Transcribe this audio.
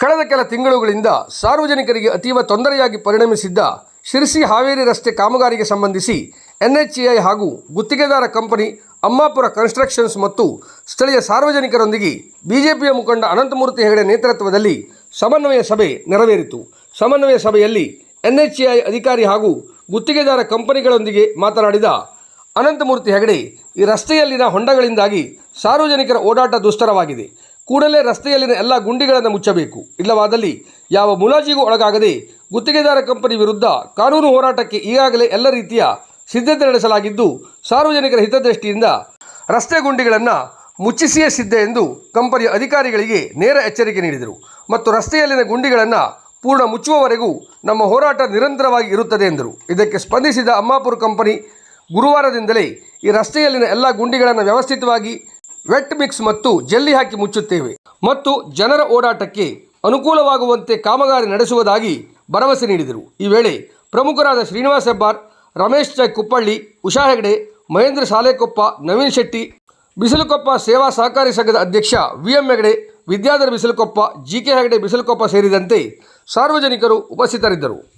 ಕಳೆದ ಕೆಲ ತಿಂಗಳುಗಳಿಂದ ಸಾರ್ವಜನಿಕರಿಗೆ ಅತೀವ ತೊಂದರೆಯಾಗಿ ಪರಿಣಮಿಸಿದ್ದ ಶಿರಸಿ ಹಾವೇರಿ ರಸ್ತೆ ಕಾಮಗಾರಿಗೆ ಸಂಬಂಧಿಸಿ ಎನ್ಎಚ್ಎಐ ಹಾಗೂ ಗುತ್ತಿಗೆದಾರ ಕಂಪನಿ ಅಮ್ಮಾಪುರ ಕನ್ಸ್ಟ್ರಕ್ಷನ್ಸ್ ಮತ್ತು ಸ್ಥಳೀಯ ಸಾರ್ವಜನಿಕರೊಂದಿಗೆ ಬಿಜೆಪಿಯ ಮುಖಂಡ ಅನಂತಮೂರ್ತಿ ಹೆಗಡೆ ನೇತೃತ್ವದಲ್ಲಿ ಸಮನ್ವಯ ಸಭೆ ನೆರವೇರಿತು. ಸಮನ್ವಯ ಸಭೆಯಲ್ಲಿ ಎನ್ಎಚ್ಎಐ ಅಧಿಕಾರಿ ಹಾಗೂ ಗುತ್ತಿಗೆದಾರ ಕಂಪನಿಗಳೊಂದಿಗೆ ಮಾತನಾಡಿದ ಅನಂತಮೂರ್ತಿ ಹೆಗಡೆ, ಈ ರಸ್ತೆಯಲ್ಲಿನ ಹೊಂಡಗಳಿಂದಾಗಿ ಸಾರ್ವಜನಿಕರ ಓಡಾಟ ದುಸ್ತರವಾಗಿದೆ. ಕೂಡಲೇ ರಸ್ತೆಯಲ್ಲಿನ ಎಲ್ಲ ಗುಂಡಿಗಳನ್ನು ಮುಚ್ಚಬೇಕು. ಇಲ್ಲವಾದಲ್ಲಿ ಯಾವ ಮುಲಾಜಿಗೂ ಒಳಗಾಗದೆ ಗುತ್ತಿಗೆದಾರ ಕಂಪನಿ ವಿರುದ್ಧ ಕಾನೂನು ಹೋರಾಟಕ್ಕೆ ಈಗಾಗಲೇ ಎಲ್ಲ ರೀತಿಯ ಸಿದ್ಧತೆ ನಡೆಸಲಾಗಿದ್ದು, ಸಾರ್ವಜನಿಕರ ಹಿತದೃಷ್ಟಿಯಿಂದ ರಸ್ತೆ ಗುಂಡಿಗಳನ್ನು ಮುಚ್ಚಿಸಿಯೇ ಸಿದ್ಧ ಎಂದು ಕಂಪನಿಯ ಅಧಿಕಾರಿಗಳಿಗೆ ನೇರ ಎಚ್ಚರಿಕೆ ನೀಡಿದರು. ಮತ್ತು ರಸ್ತೆಯಲ್ಲಿನ ಗುಂಡಿಗಳನ್ನು ಪೂರ್ಣ ಮುಚ್ಚುವವರೆಗೂ ನಮ್ಮ ಹೋರಾಟ ನಿರಂತರವಾಗಿ ಇರುತ್ತದೆ ಎಂದರು. ಇದಕ್ಕೆ ಸ್ಪಂದಿಸಿದ ಅಮ್ಮಾಪುರ ಕಂಪನಿ ಗುರುವಾರದಿಂದಲೇ ಈ ರಸ್ತೆಯಲ್ಲಿನ ಎಲ್ಲ ಗುಂಡಿಗಳನ್ನು ವ್ಯವಸ್ಥಿತವಾಗಿ ವೆಟ್ ಮಿಕ್ಸ್ ಮತ್ತು ಜಲ್ಲಿ ಹಾಕಿ ಮುಚ್ಚುತ್ತೇವೆ. ಮತ್ತು ಜನರ ಓಡಾಟಕ್ಕೆ ಅನುಕೂಲವಾಗುವಂತೆ ಕಾಮಗಾರಿ ನಡೆಸುವುದಾಗಿ ಭರವಸೆ ನೀಡಿದರು. ಈ ವೇಳೆ ಪ್ರಮುಖರಾದ ಶ್ರೀನಿವಾಸ್ ಹೆಬ್ಬಾರ್, ರಮೇಶ್ ಜೈ ಕುಪ್ಪಳ್ಳಿ, ಉಷಾ ಹೆಗಡೆ, ಮಹೇಂದ್ರ ಸಾಲೆಕೊಪ್ಪ, ನವೀನ್ ಶೆಟ್ಟಿ, ಬಿಸಿಲುಕೊಪ್ಪ ಸೇವಾ ಸಹಕಾರಿ ಸಂಘದ ಅಧ್ಯಕ್ಷ V M Hegde, Vidyadhara Bisilukoppa, G K Hegde Bisilukoppa ಸೇರಿದಂತೆ ಸಾರ್ವಜನಿಕರು ಉಪಸ್ಥಿತರಿದ್ದರು.